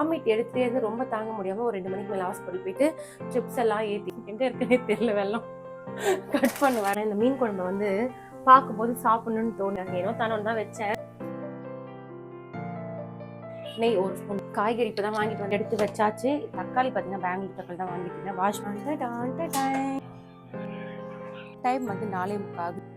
Vomit எடுத்துட்டே இருந்து ரொம்ப தாங்க முடியாமல் ஒரு ரெண்டு மணிக்கு மேலே ஹாஸ்பிட்டல் போயிட்டு ட்ரிப்ஸ் எல்லாம் ஏற்றி எங்கே இருக்குன்னே தெரியல வெள்ளம். கட் பண்ண வரேன். இந்த மீன் குழம்பு வந்து பார்க்கும்போது சாப்பிடணும்னு தோணுங்க ஏனோ தானோன்னு தான் வச்சேன். நெய் ஒரு ஸ்பூன். காய்கறி இப்போ தான் வாங்கிட்டு வந்து எடுத்து வச்சாச்சு. தக்காளி பார்த்தீங்கன்னா பெங்களூர் தக்காளி தான் வாங்கிட்டு இருந்தேன். வாஷ் பண்ணிட்டு டைம் வந்து நாலே முக்காகும்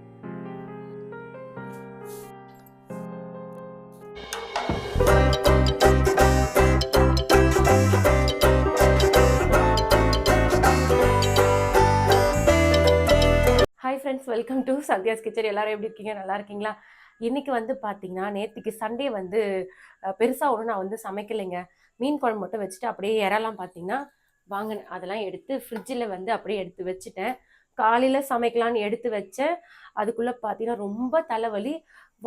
friends welcome to Sathya's kitchen எல்லாரும் எப்படி இருக்கீங்க? நல்லா இருக்கீங்களா? இன்னைக்கு வந்து பார்த்தீங்கன்னா நேற்றுக்கு சண்டே வந்து பெருசாக ஒன்றும் நான் வந்து சமைக்கலைங்க. மீன் குழம்பு மட்டும் வச்சுட்டு அப்படியே இறலாம் பார்த்தீங்கன்னா வாங்கினேன் அதெல்லாம் எடுத்து ஃப்ரிட்ஜில் வந்து அப்படியே எடுத்து வச்சுட்டேன். காலையில் சமைக்கலான்னு எடுத்து வச்சேன். அதுக்குள்ளே பார்த்தீங்கன்னா ரொம்ப தலைவலி.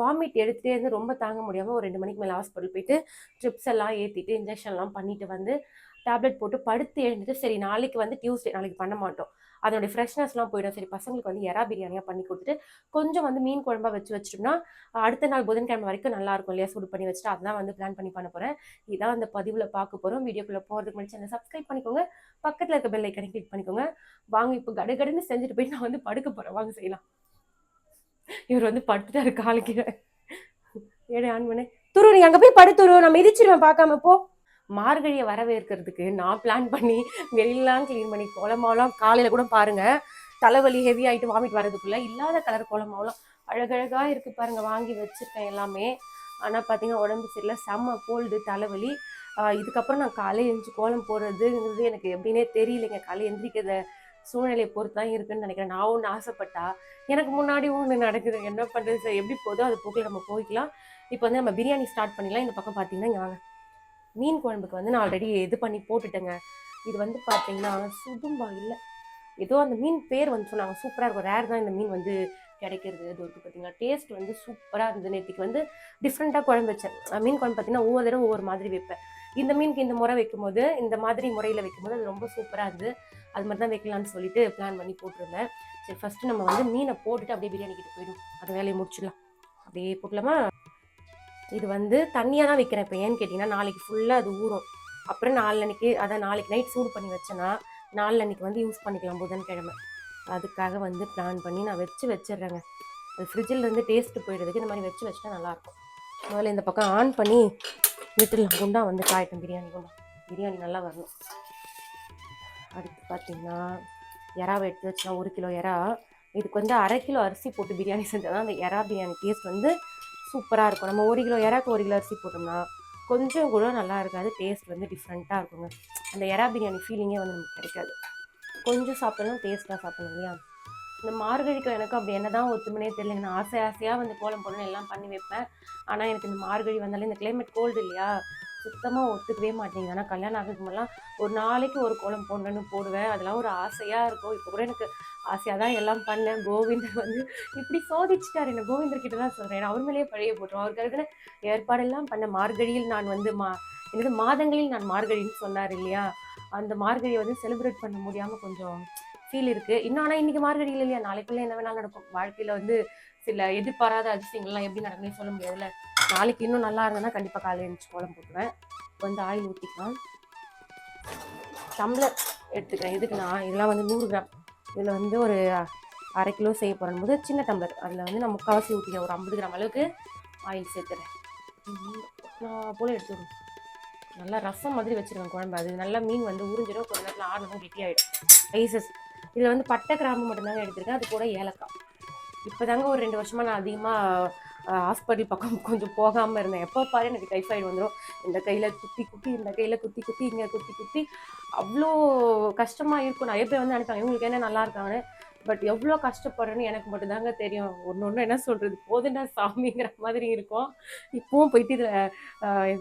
வாமிட் எடுத்துகிட்டே இருந்து ரொம்ப தாங்க முடியாமல் ஒரு ரெண்டு மணிக்கு மேலே ஹாஸ்பிட்டல் போயிட்டு ட்ரிப்ஸ் எல்லாம் ஏற்றிட்டு இன்ஜெக்ஷன்லாம் பண்ணிட்டு வந்து டேப்லெட் போட்டு படுத்து எழுந்துட்டு சரி நாளைக்கு வந்து டியூஸ்டே நாளைக்கு பண்ண மாட்டோம். அதனுடைய ஃப்ரெஷ்னஸ்லாம் போயிடும். சரி பசங்களுக்கு வந்து எறா பிரியாணியாக பண்ணி கொடுத்துட்டு கொஞ்சம் வந்து மீன் குழம்பா வச்சு வச்சிட்டோம்னா அடுத்த நாள் புதன்கிழமை வரைக்கும் நல்லா இருக்கும் இல்லையா? சூடு பண்ணி வச்சுட்டு அதான் வந்து பிளான் பண்ணி பண்ண போகிறேன் இதான் அந்த பதிவில் பார்க்க போகிறோம் வீடியோக்குள்ளே போகிறதுக்கு முன்னாடி சேனல் சப்ஸ்கிரைப் பண்ணிக்கோங்க. பக்கத்தில் இருக்க பெல் ஐக்கனை கிளிக் பண்ணிக்கோங்க. வாங்க இப்போ கடுகடுன்னு செஞ்சுட்டு போய் நான் வந்து படுக்க போகிறேன் வாங்க செய்யலாம். இவர் வந்து படுத்துட்டாரு காலுக்கு ஏடே ஆன் பண்ணு துரு நீ அங்கே போய் படுத்துரு நான் மிதிச்சிருவேன் பார்க்காம போ. மார்கழியை வரவேற்கிறதுக்கு நான் பிளான் பண்ணி வெளியெல்லாம் க்ளீன் பண்ணி கோலமாவெல்லாம் காலையில் கூட பாருங்கள் தலைவலி ஹெவி ஆகிட்டு வாமிட் வரதுக்குள்ளே இல்லாத கலர் கோலமாவெல்லாம் அழகழகாக இருக்குது பாருங்கள் வாங்கி வச்சுருக்கேன் எல்லாமே. ஆனால் பார்த்தீங்கன்னா உடம்பு சரியில்லை செம்ம கோல்டு தலைவலி. இதுக்கப்புறம் நான் காலையில் எழுந்து கோலம் போடுறதுங்கிறது எனக்கு எப்படின்னே தெரியலைங்க. காலையில் எந்திரிக்கிற சூழ்நிலையை பொறுத்து தான் இருக்குன்னு நினைக்கிறேன். நான் ஒன்று ஆசைப்பட்டா எனக்கு முன்னாடி ஒன்று நடக்குது. என்ன பண்ணுறது எப்படி போதோ அது போக்கில் நம்ம போய்க்கலாம். இப்போ வந்து நம்ம பிரியாணி ஸ்டார்ட் பண்ணிடலாம். இந்த பக்கம் பார்த்தீங்கன்னா இங்கே வாங்க. மீன் குழம்புக்கு வந்து நான் ஆல்ரெடி இது பண்ணி போட்டுட்டேங்க. இது வந்து பார்த்தீங்கன்னா சுதும்பா இல்லை. ஏதோ அந்த மீன் பேர் வந்து சொன்னாங்க. சூப்பராக இருக்கும். ரேர் தான் இந்த மீன் வந்து கிடைக்கிறது. இது வந்து பார்த்தீங்கன்னா டேஸ்ட் வந்து சூப்பராக இருந்தது. நேற்றுக்கு வந்து டிஃப்ரெண்ட்டாக குழம்பு வச்சேன். மீன் குழம்பு பார்த்தீங்கன்னா ஒவ்வொரு தடவை ஒவ்வொரு மாதிரி வைப்பேன். இந்த மீனுக்கு இந்த முறை வைக்கும்போது இந்த மாதிரி முறையில் வைக்கும்போது அது ரொம்ப சூப்பராக இருந்தது. அது மாதிரி தான் வைக்கலாம்னு சொல்லிட்டு பிளான் பண்ணி போட்டிருந்தேன். சரி ஃபஸ்ட்டு நம்ம வந்து மீனை போட்டுட்டு அப்படியே பிரியாணி கிட்ட போயிடும் அது வேலையை முடிச்சிடலாம். அப்படியே போட்டலாமா இது வந்து தண்ணியாக தான் வைக்கிறேன் இப்போ. ஏன்னு கேட்டிங்கன்னா நாளைக்கு ஃபுல்லாக அது ஊறும். அப்புறம் நாலன்னைக்கு அதான் நாளைக்கு நைட் சூடு பண்ணி வச்சேன்னா நாலன்னைக்கு வந்து யூஸ் பண்ணிக்கலாம் புதன்கிழமை. அதுக்காக வந்து பிளான் பண்ணி நான் வச்சு வச்சிடுறேங்க. அது ஃப்ரிட்ஜில் இருந்து டேஸ்ட்டு போயிடுறதுக்கு இந்த மாதிரி வச்சு வச்சுட்டா நல்லாயிருக்கும். முதல்ல இந்த பக்கம் ஆன் பண்ணி வீட்டில் குண்டா வந்து காயட்டும். பிரியாணி குண்டா. பிரியாணி நல்லா வரணும். அடுத்து பார்த்தீங்கன்னா இறாவை எடுத்து வச்சுனா ஒரு கிலோ இறா இதுக்கு வந்து அரை கிலோ அரிசி போட்டு பிரியாணி செஞ்சால் தான் அந்த இறா பிரியாணி டேஸ்ட் வந்து சூப்பராக இருக்கும். நம்ம ஒரு கிலோ இறாக்கு ஒரு கிலோ அரிசி போட்டோம்னா கொஞ்சம் கூட நல்லா இருக்காது. டேஸ்ட் வந்து டிஃப்ரெண்ட்டாக இருக்குங்க. அந்த எறா பிரியாணி ஃபீலிங்கே வந்து நமக்கு கிடைக்காது. கொஞ்சம் சாப்பிட்டோம்னா டேஸ்ட்டாக சாப்பிடணும் இல்லையா? இந்த மார்கழிக்கு எனக்கு அப்படி என்ன தான் ஒத்துமனே தெரியல. நான் ஆசை ஆசையாக வந்து கோலம் போடணும் எல்லாம் பண்ணி வைப்பேன். ஆனால் எனக்கு இந்த மார்கழி வந்தாலே இந்த கிளைமேட் கோல்டு இல்லையா? சுத்தமாக ஒத்துக்கவே மாட்டேங்குது. ஆனால் கல்யாணம் ஆகிறதுக்கு ஒரு நாளைக்கு ஒரு கோலம் போடணும்னு போடுவேன். அதெல்லாம் ஒரு ஆசையாக இருக்கும். இப்போ கூட எனக்கு ஆசையாக தான் எல்லாம் பண்ணேன். கோவிந்தர் வந்து இப்படி சோதிச்சிட்டார். என்ன கோவிந்தர் கிட்ட தான் சொல்கிறேன் அவர் மேலேயே பழைய போட்டுரும் அவருக்கு ஏற்பாடெல்லாம் பண்ண மார்கழியில் நான் வந்து மா என்னது மாதங்களில் நான் மார்கழின்னு சொன்னார் இல்லையா? அந்த மார்கழியை வந்து செலிப்ரேட் பண்ண முடியாமல் கொஞ்சம் ஃபீல் இருக்குது இன்னும் ஆனால் இன்றைக்கி மார்கழியில் இல்லையா? நாளைக்குள்ளே என்ன வேணாலும் நடக்கும். வாழ்க்கையில் வந்து சில எதிர்பாராத அதிசயங்கள்லாம் எப்படி நடக்கும்னு சொல்ல முடியாதுல்ல? நாளைக்கு இன்னும் நல்லா இருந்ததுன்னா கண்டிப்பாக காலையில் எழுந்துச்சு கோலம் போட்டுருவேன். வந்து ஆயில் ஊற்றிக்கலாம் டம்ளர் எடுத்துக்கிறேன். இதுக்குண்ணா இதெல்லாம் வந்து நூறு கிராம். இதில் வந்து ஒரு அரை கிலோ செய்ய போகிற போது சின்ன டம்ளர் அதில் வந்து நான் முக்கால்வாசி ஊற்றிக்கிறேன் ஒரு ஐம்பது கிராம் அளவுக்கு ஆயில் சேர்த்துறேன். நான் போல் எடுத்துடும் நல்லா ரசம் மாதிரி வச்சுருவேன் குழம்பு. அது நல்லா மீன் வந்து உறிஞ்சிடும் கொஞ்ச நேரத்தில் ஆடணும் கெட்டியாகிடும் ரைசஸ் இதில் வந்து பட்டை கிராம்பு மட்டும்தாங்க எடுத்திருக்கேன். அது கூட ஏலக்காய். இப்போ தாங்க ஒரு ரெண்டு வருஷமாக நான் அதிகமாக ஹாஸ்பிட்டல் பக்கம் கொஞ்சம் போகாமல் இருந்தேன். எப்போ பாரு எனக்கு டைஃபாய்டு வந்துடும் இந்த கையில் குத்தி குத்தி இந்த கையில் குத்தி குத்தி இங்கே குத்தி குத்தி. அவ்வளோ கஷ்டமாக இருக்கும். நிறைய பேர் வந்து நினைப்பாங்க இவங்களுக்கு என்ன நல்லா இருக்காங்கன்னு. பட் எவ்வளோ கஷ்டப்படுறேன்னு எனக்கு மட்டும்தாங்க தெரியும். ஒன்று ஒன்று என்ன சொல்கிறது போதுண்டா சாமிங்கிற மாதிரி இருக்கும். இப்போவும் போயிட்டு இதில்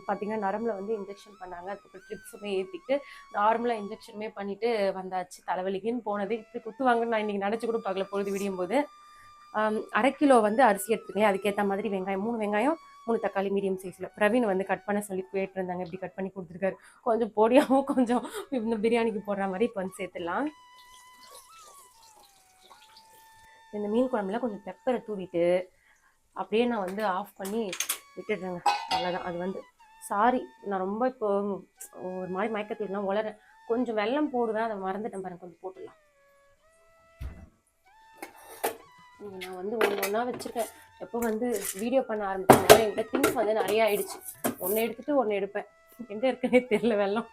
பார்த்தீங்கன்னா நரம்பில் வந்து இன்ஜெக்ஷன் பண்ணாங்க. அதுக்கப்புறம் ட்ரிப்ஸுமே ஏற்றிட்டு நார்மலாக இன்ஜெக்ஷனுமே பண்ணிவிட்டு வந்தாச்சு. தலைவலிக்குன்னு போனது. இப்படி குத்துவாங்கன்னு நான் இன்றைக்கி நினச்சி கூட பார்க்கல பொழுது விடியும் போது. அரை கிலோ வந்து அரிசி எடுத்துக்கலாம் அதுக்கேற்ற மாதிரி வெங்காயம் மூணு வெங்காயம் மூணு தக்காளி மீடியம் சைஸில் பிரவீன் வந்து கட் பண்ண சொல்லி போயிட்டுருந்தாங்க இப்படி கட் பண்ணி கொடுத்துருக்காரு. கொஞ்சம் பொடியாகவும் கொஞ்சம் இந்த பிரியாணிக்கு போடுற மாதிரி இப்போ வந்து சேர்த்துடலாம். இந்த மீன் குழம்புல கொஞ்சம் பெப்பரை தூவிட்டு அப்படியே நான் வந்து ஆஃப் பண்ணி விட்டுடுறேங்க. அவ்வளோதான் அது வந்து சாரி நான் ரொம்ப இப்போ ஒரு மாதிரி மயக்கத்துல நான் உளறேன். கொஞ்சம் வெல்லம் போடுவேன். அதை மறந்துட்டேன் பாருங்க. கொஞ்சம் போட்டுடலாம். நான் வந்து ஒன்று ஒன்றா வச்சுருக்கேன். எப்போ வந்து வீடியோ பண்ண ஆரம்பிச்சேன் என்கிட்ட திங்ஸ் வந்து நிறைய ஆயிடுச்சு. ஒன்று எடுத்துட்டு ஒன்று எடுப்பேன். எங்கே இருக்குன்னே தெரியல வெள்ளம்.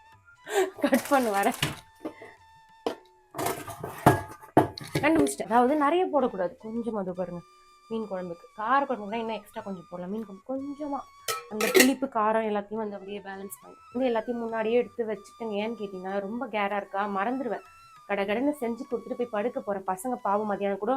கட் பண்ண வரேன். கண்டுபிடிச்சிட்டேன். அதாவது நிறைய போடக்கூடாது. கொஞ்சம் அது பாருங்க. மீன் குழம்புக்கு. கார குழம்புனா இன்னும் எக்ஸ்ட்ரா கொஞ்சம் போடலாம். மீன் குழம்பு கொஞ்சமாக அந்த புளிப்பு காரம் எல்லாத்தையும் வந்து அப்படியே பேலன்ஸ் பண்ணி. வந்து எல்லாத்தையும் முன்னாடியே எடுத்து வச்சுட்டேங்க ஏன்னு கேட்டிங்கன்னா ரொம்ப கேராக இருக்கா? மறந்துடுவேன் கடை கடைன்னு செஞ்சு கொடுத்துட்டு போய் படுக்க போகிறேன் பசங்க பாவம் மதியானம் கூட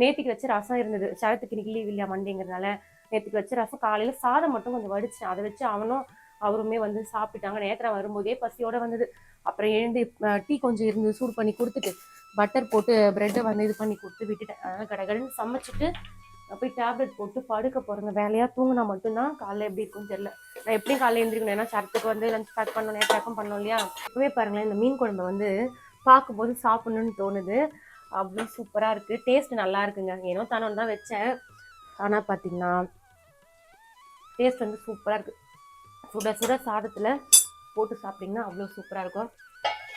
நேத்திக்கு வச்ச ரசம் இருந்தது. சரத்துக்கு இன்னைக்கு லீவ் இல்லையா மண்டேங்கிறதுனால நேத்திக்கு வச்ச ரசம் காலையில் சாதம் மட்டும் கொஞ்சம் வடிச்சேன். அதை வச்சு அவனும் அவருமே வந்து சாப்பிட்டாங்க. நேத்திரம் வரும்போதே பசியோட வந்தது. அப்புறம் எழுந்து டீ கொஞ்சம் இருந்து சூடு பண்ணி கொடுத்துட்டு பட்டர் போட்டு ப்ரெட்டை வந்து இது பண்ணி கொடுத்து விட்டுட்டேன். அதனால் கடகடன்னு சமைச்சிட்டு போய் டேப்லெட் போட்டு படுக்க போகிறேங்க வேலையாக தூங்கினா மட்டும்தான் காலைல எப்படி இருக்கும்னு தெரியல. நான் எப்படியும் காலையில் எழுந்திரிக்கணும். ஏன்னா சரத்துக்கு வந்து லஞ்ச் பேக் பண்ணணும் நேரம் பண்ணோம் இல்லையா? இப்போவே பாருங்களேன் இந்த மீன் குழம்பு வந்து பார்க்கும்போது சாப்பிடணும்னு தோணுது. அவ்வளோ சூப்பராக இருக்குது டேஸ்ட் நல்லா இருக்குங்க. ஏனோ தானோன்னு தான் வச்சேன். ஆனால் பார்த்தீங்கன்னா டேஸ்ட் வந்து சூப்பராக இருக்குது சுட சுட சாதத்தில் போட்டு சாப்பிட்டிங்கன்னா அவ்வளோ சூப்பராக இருக்கும்.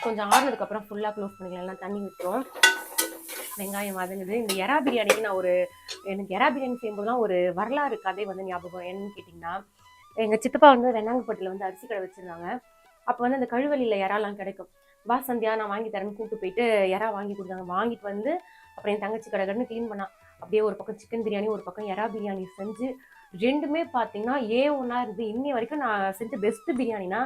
கொஞ்சம் ஆறுனதுக்கப்புறம் ஃபுல்லாக க்ளோஸ் பண்ணிக்கலாம். எல்லாம் தண்ணி விட்டுரும் வெங்காயம் வதங்குது. இந்த எறா பிரியாணிக்கு நான் ஒரு எனக்கு எறா பிரியாணி செய்யும்போதுலாம் ஒரு வரலாறு கதை வந்து ஞாபகம் என்னன்னு கேட்டிங்கன்னா எங்கள் சித்தப்பா வந்து வெண்ணாங்கப்பட்டியில் வந்து அரிசி கடை வச்சுருந்தாங்க. அப்போ வந்து அந்த கழுவலியில் இறாலாம் கிடைக்கும்? வா சந்தியா நான் வாங்கி தரேன்னு கூப்பிட்டு போயிட்டு இறா வாங்கி கொடுத்தாங்க? வாங்கிட்டு வந்து அப்புறம் என் தங்கச்சி கடை கடன்னு க்ளீன் பண்ணா. அப்படியே ஒரு பக்கம் சிக்கன் பிரியாணி ஒரு பக்கம் எறா பிரியாணி செஞ்சு ரெண்டுமே பார்த்தீங்கன்னா ஏ ஒன்றா இருந்து இன்னி வரைக்கும் நான் செஞ்ச பெஸ்ட்டு பிரியாணினா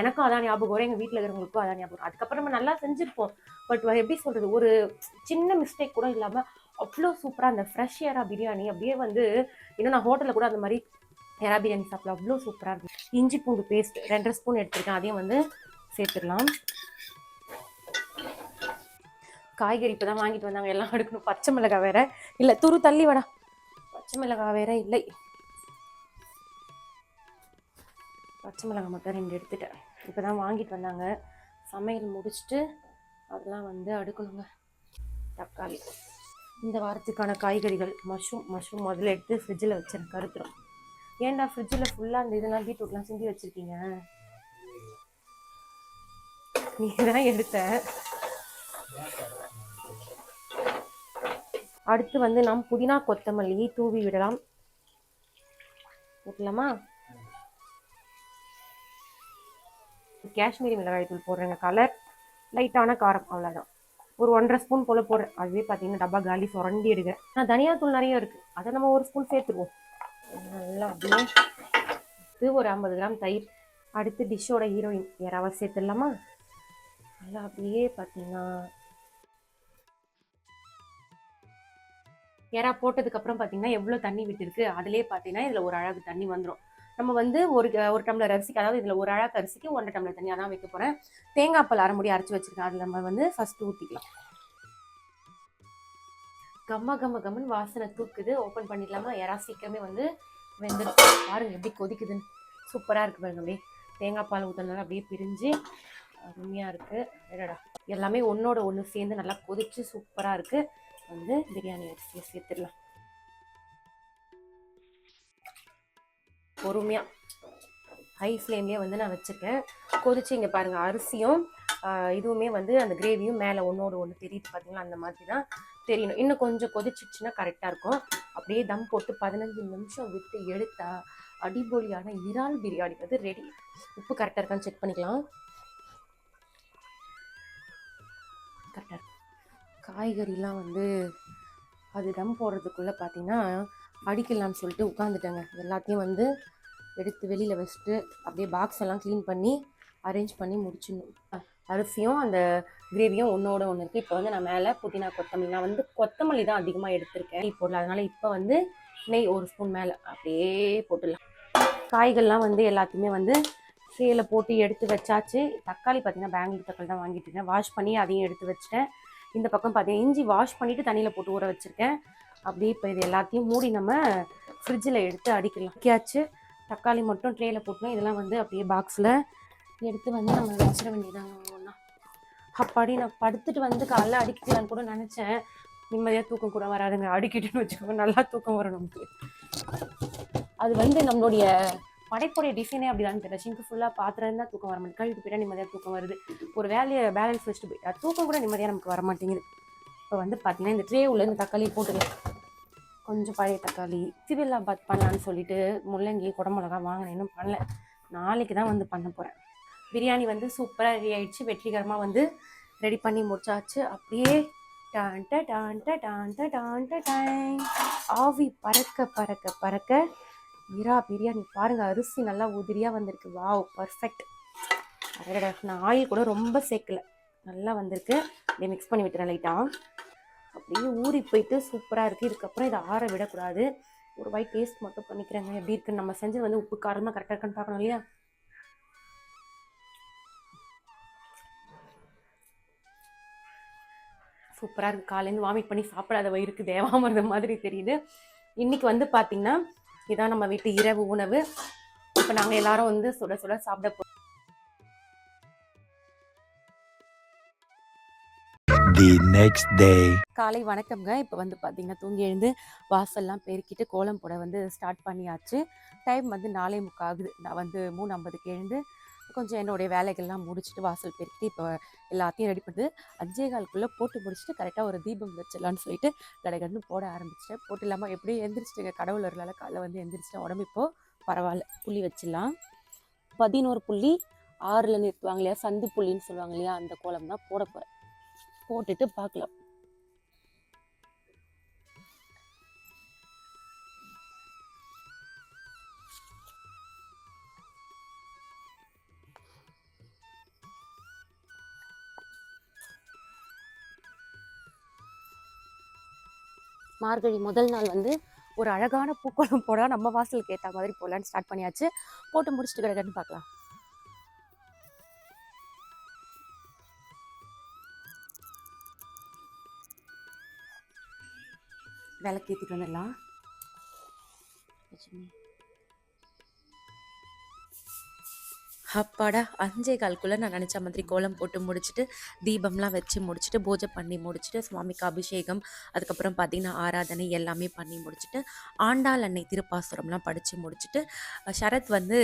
எனக்கும் அதான் ஞாபகம் வரும். எங்கள் வீட்டில் இருக்கிறவங்களுக்கும் அதான் ஞாபகம் அதுக்கப்புறம் நம்ம நல்லா செஞ்சுருப்போம். பட் எப்படி சொல்கிறது ஒரு சின்ன மிஸ்டேக் கூட இல்லாமல் அவ்வளோ சூப்பராக அந்த ஃப்ரெஷ் ஏரா பிரியாணி அப்படியே வந்து இன்னும் நான் ஹோட்டலில் கூட அந்த மாதிரி எறா பிரியாணி சாப்பிடலாம். அவ்வளோ சூப்பராக இருக்கும். இஞ்சி பூண்டு பேஸ்ட் ரெண்டரை ஸ்பூன் எடுத்திருக்கேன். அதையும் வந்து சேர்த்துடலாம். காய்கறி இப்போ தான் வாங்கிட்டு வந்தாங்க. எல்லாம் எடுக்கணும். பச்சை மிளகாய் வேற. இல்லை துரு தள்ளி வடா. பச்சை மிளகாய் வேற இல்லை. பச்சை மிளகாய் மட்டும் ரெண்டு எடுத்துட்டேன். இப்போ தான் வாங்கிட்டு வந்தாங்க. சமையல் முடிச்சுட்டு அதெல்லாம் வந்து அடுக்கணுங்க. தக்காளி. இந்த வாரத்துக்கான காய்கறிகள் மஷ்ரூம். மஷ்ரூம் முதல்ல எடுத்து ஃப்ரிட்ஜில் வச்சுருக்கேன். கருத்துறோம் ஏன்டா ஃப்ரிட்ஜில் ஃபுல்லாக அந்த இதெல்லாம் பீட்ரூட்லாம் சிந்தி வச்சுருக்கீங்க? நீ தான் எடுத்த? அடுத்து வந்து நாம் புதினா கொத்தமல்லி தூவி விடலாம். போட்டலாமா காஷ்மீரி மிளகாய் தூள் போடுறேங்க கலர் லைட்டான காரம் அவ்வளோதான் ஒரு ஒன்றரை ஸ்பூன் போல் போடுறேன். அதுவே பார்த்தீங்கன்னா டப்பா காலி சுரண்டி எடுக்கிறேன். நான் தனியா தூள் நிறைய இருக்குது அதை நம்ம ஒரு ஸ்பூன் சேர்த்துருவோம் நல்லா அப்படியே இது ஒரு ஐம்பது கிராம் தயிர் அடுத்து டிஷ்ஷோட ஹீரோயின் யாராவது சேர்த்துடலாமா? நல்லா அப்படியே பார்த்தீங்கன்னா எறா போட்டதுக்கப்புறம் பார்த்தீங்கன்னா எவ்வளோ தண்ணி விட்டுருக்கு? அதிலே பார்த்தீங்கன்னா இதில் ஒரு அழகு தண்ணி வந்துடும் நம்ம வந்து ஒரு ஒரு டம்ளர் அரிசிக்கு அதாவது இதில் ஒரு அழகு அரிசிக்கு ஒன்றரை டம்ளர் தண்ணி அதான் வைக்க போகிறேன் தேங்காய் பால் அரை முடி அரைச்சி வச்சுருக்கேன். அதில் நம்ம வந்து ஃபஸ்ட்டு ஊற்றிக்கலாம் கம்ம கம்ம கம்மன் வாசனை தூக்குது. ஓப்பன் பண்ணிடலாமா? யாராவது சீக்கிரமே வந்து வெந்துடும் பாருங்க எப்படி கொதிக்குதுன்னு. சூப்பராக இருக்குது பாருங்க அப்படியே. தேங்காய் பால் ஊற்றினால அப்படியே பிரிஞ்சு அருமையாக இருக்குது என்னடா எல்லாமே ஒன்றோட ஒன்று சேர்ந்து நல்லா கொதிச்சு சூப்பராக இருக்குது வந்து பிரியாணி அரிசியை சேர்த்துடலாம். பொறுமையாக ஹை ஃப்ளேம்லேயே வந்து நான் வச்சுருக்கேன். கொதிச்சு இங்கே பாருங்கள் அரிசியும் இதுவுமே வந்து அந்த கிரேவியும் மேலே ஒன்றோட ஒன்று தெரியுது பார்த்தீங்களா அந்த மாதிரி தான் தெரியணும். இன்னும் கொஞ்சம் கொதிச்சிச்சுன்னா கரெக்டாக இருக்கும். அப்படியே தம் போட்டு பதினஞ்சு நிமிஷம் விட்டு எடுத்தா அடிபொலியான இறால் பிரியாணி வந்து ரெடி உப்பு கரெக்டாக இருக்கான்னு செக் பண்ணிக்கலாம். கரெக்டாக காய்கறிலாம் வந்து அது தம் போடுறதுக்குள்ளே பார்த்தீங்கன்னா அடிக்கலாம்னு சொல்லிட்டு உட்காந்துட்டேங்க எல்லாத்தையும் வந்து எடுத்து வெளியில் வச்சுட்டு அப்படியே பாக்ஸ் எல்லாம் க்ளீன் பண்ணி அரேஞ்ச் பண்ணி முடிச்சிடணும். அரிசியும் அந்த கிரேவியும் ஒன்றோட ஒன்று இருக்குது இப்போ வந்து நான் மேலே புதினா கொத்தமல்லி நான் வந்து கொத்தமல்லி தான் அதிகமாக எடுத்திருக்கேன். இப்போ அதனால் இப்போ வந்து நெய் ஒரு ஸ்பூன் மேலே அப்படியே போட்டுடலாம். காய்கள்லாம் வந்து எல்லாத்தையுமே வந்து ட்ரேயில் போட்டு எடுத்து வச்சாச்சு. தக்காளி பார்த்தீங்கன்னா பேங்களூர் தக்காளி தான் வாங்கிட்டு இருக்கேன். வாஷ் பண்ணி அதையும் எடுத்து வச்சுட்டேன். இந்த பக்கம் பார்த்தீங்கன்னா இஞ்சி வாஷ் பண்ணிவிட்டு தண்ணியில் போட்டு ஊற வச்சுருக்கேன். அப்படியே இப்போ இது எல்லாத்தையும் மூடி நம்ம ஃப்ரிட்ஜில் எடுத்து அடிக்கலாம். அடிக்காச்சு. தக்காளி மட்டும் ட்ரேயில் போட்டோம் இதெல்லாம் வந்து அப்படியே பாக்ஸில் எடுத்து வந்து நம்ம வச்சிட வேண்டியதாங்க அப்பாடி நான் படுத்துட்டு வந்து காலைல அடிக்கலான்னு கூட நினச்சேன். நிம்மதியாக தூக்கம் கூட வராதுங்க. அடிக்கிட்டுன்னு வச்சுக்கோங்க நல்லா தூக்கம் வரும் நமக்கு. அது வந்து நம்மளுடைய படைப்புடைய டிசைனே அப்படிதான் தெரியல. சிங்கு ஃபுல்லாக பாத்திரம் தான் தூக்கம் வர மாட்டேங்குது. கழுவிட்டு போயிட்டா நிம்மதியாக தூக்கம் வருது. ஒரு வேலையை பேலன்ஸ் வச்சுட்டு போயிட்டா தூக்கம் கூட நிம்மதியாக நமக்கு வர மாட்டேங்குது. இப்போ வந்து பார்த்தீங்கன்னா இந்த ட்ரே உள்ள இந்த தக்காளி போட்டுக்கலாம் கொஞ்சம் பழைய தக்காளி சிவில்லாம் பார்த்து பண்ணலான்னு சொல்லிட்டு முள்ளங்கி குடமிளகா வாங்கினேன். இன்னும் பண்ணல. நாளைக்கு தான் வந்து பண்ண போகிறேன் பிரியாணி வந்து சூப்பராக ரெடி ஆகிடுச்சு வெற்றிகரமாக வந்து ரெடி பண்ணி முடிச்சாச்சு. அப்படியே டான்ட்ட டான்ட்ட டான்ட்ட டான்ட்ட டான் ஆவி பறக்க பறக்க பறக்க. இரா பிரியாணி பாருங்கள் அரிசி நல்லா உதிரியாக வந்திருக்கு. வாவ் பர்ஃபெக்ட் அடடா நான் ஆயில் கூட ரொம்ப சேர்க்கல. நல்லா வந்திருக்கு. அப்படியே மிக்ஸ் பண்ணி விட்டுறேன் லைட்டாக அப்படியே ஊறி போயிட்டு சூப்பராக இருக்குது இதுக்கப்புறம் இதை ஆற விடக்கூடாது. ஒரு வாய் டேஸ்ட் மட்டும் பண்ணிக்கிறேங்க. எப்படி இருக்குன்னு நம்ம செஞ்சது வந்து உப்பு காரமாக கரெக்டாக இருக்கான்னு பார்க்கணும் இல்லையா? சூப்பராக இருக்குது காலையிலேருந்து வாமிட் பண்ணி சாப்பிடாத வயிறுக்கு தேவாமிர்தம் மாதிரி தெரியுது. இன்னைக்கு வந்து பார்த்தீங்கன்னா இதான் நம்ம வீட்டு இரவு உணவு. இப்போ நாங்கள் எல்லாரும் வந்து சுட சுட சாப்பிட போ The next day. காலை வணக்கம்ங்க. இப்போ வந்து பார்த்தீங்கன்னா தூங்கி எழுந்து வாசல்லாம் பெருக்கிட்டு கோலம் போட வந்து ஸ்டார்ட் பண்ணியாச்சு. டைம் வந்து நாலே முக்கால் ஆகுது. நான் வந்து மூணு ஐம்பதுக்கு எழுந்து கொஞ்சம் என்னுடைய வேலைகள்லாம் முடிச்சுட்டு வாசல் பெருக்கிட்டு இப்போ எல்லாத்தையும் ரெடி பண்ணி அஞ்சே காலுக்குள்ளே போட்டு முடிச்சுட்டு கரெக்டாக ஒரு தீபம் வச்சிடலான்னு சொல்லிட்டு கடைகடன்னு போட ஆரம்பிச்சிட்டேன். போட்டு இல்லாமல் எப்படியும் எழுந்திரிச்சிட்டு கடவுள் இருந்தால காலைல வந்து எந்திரிச்சிட்டேன். உடம்பு இப்போ பரவாயில்ல. புள்ளி வச்சிடலாம். பதினோரு புள்ளி ஆறில் நிறுத்துவாங்க இல்லையா? சந்து புள்ளின்னு சொல்லுவாங்க இல்லையா? அந்த கோலம் தான் போட போகிறேன் போட்டுட்டு பார்க்கலாம். மார்கழி முதல் நாள் வந்து ஒரு அழகான பூக்கோளம் போட நம்ம வாசலுக்கு ஏற்ற மாதிரி போகலான்னு ஸ்டார்ட் பண்ணியாச்சு. போட்டு முடிச்சுட்டு கிடக்குன்னு பார்க்கலாம். விளக்கு ஏற்றிட்டு வந்துடலாம். அப்பாடா அஞ்சே கால்குள்ளே நான் நினச்ச மாதிரி கோலம் போட்டு முடிச்சுட்டு தீபம்லாம் வச்சு முடிச்சுட்டு பூஜை பண்ணி முடிச்சுட்டு சுவாமிக்கு அபிஷேகம் அதுக்கப்புறம் பார்த்திங்கன்னா ஆராதனை எல்லாமே பண்ணி முடிச்சுட்டு ஆண்டாள் அன்னை திருப்பாசுரம்லாம் படித்து முடிச்சுட்டு சரத் வந்து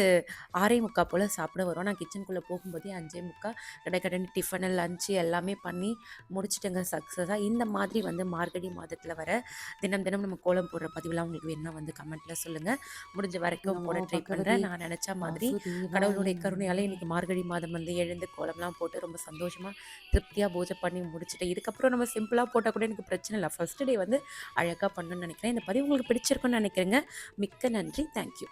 ஆறே முக்கா போல் சாப்பிட வரும். நான் கிச்சனுக்குள்ளே போகும்போதே அஞ்சே முக்கா கடை கடன் டிஃபனு லஞ்சு எல்லாமே பண்ணி முடிச்சிட்டுங்க சக்ஸஸாக இந்த மாதிரி வந்து மார்கழி மாதத்தில் வர தினம் தினம் நம்ம கோலம் போடுற பதிவுலாம் உங்களுக்கு வேணும்னா வந்து கமெண்ட்டில் சொல்லுங்கள் முடிஞ்ச வரைக்கும் போட ட்ரை பண்ணுறேன் நான் நினச்ச மாதிரி கடவுளுடைய கருணையால் இன்னைக்கு மார்கழி மாதம் வந்து எழுந்து கோலம்லாம் போட்டு ரொம்ப சந்தோஷமாக திருப்தியாக பூஜை பண்ணி முடிச்சுட்டு இதுக்கப்புறம் நம்ம சிம்பிளாக போட்டால் கூட எனக்கு பிரச்சனை இல்லை. ஃபஸ்ட்டு டே வந்து அழகாக பண்ணணும்னு நினைக்கிறேன். இந்த பதிவு உங்களுக்கு பிடிச்சிருக்குன்னு நினைக்கிறேங்க. மிக்க நன்றி. தேங்க்யூ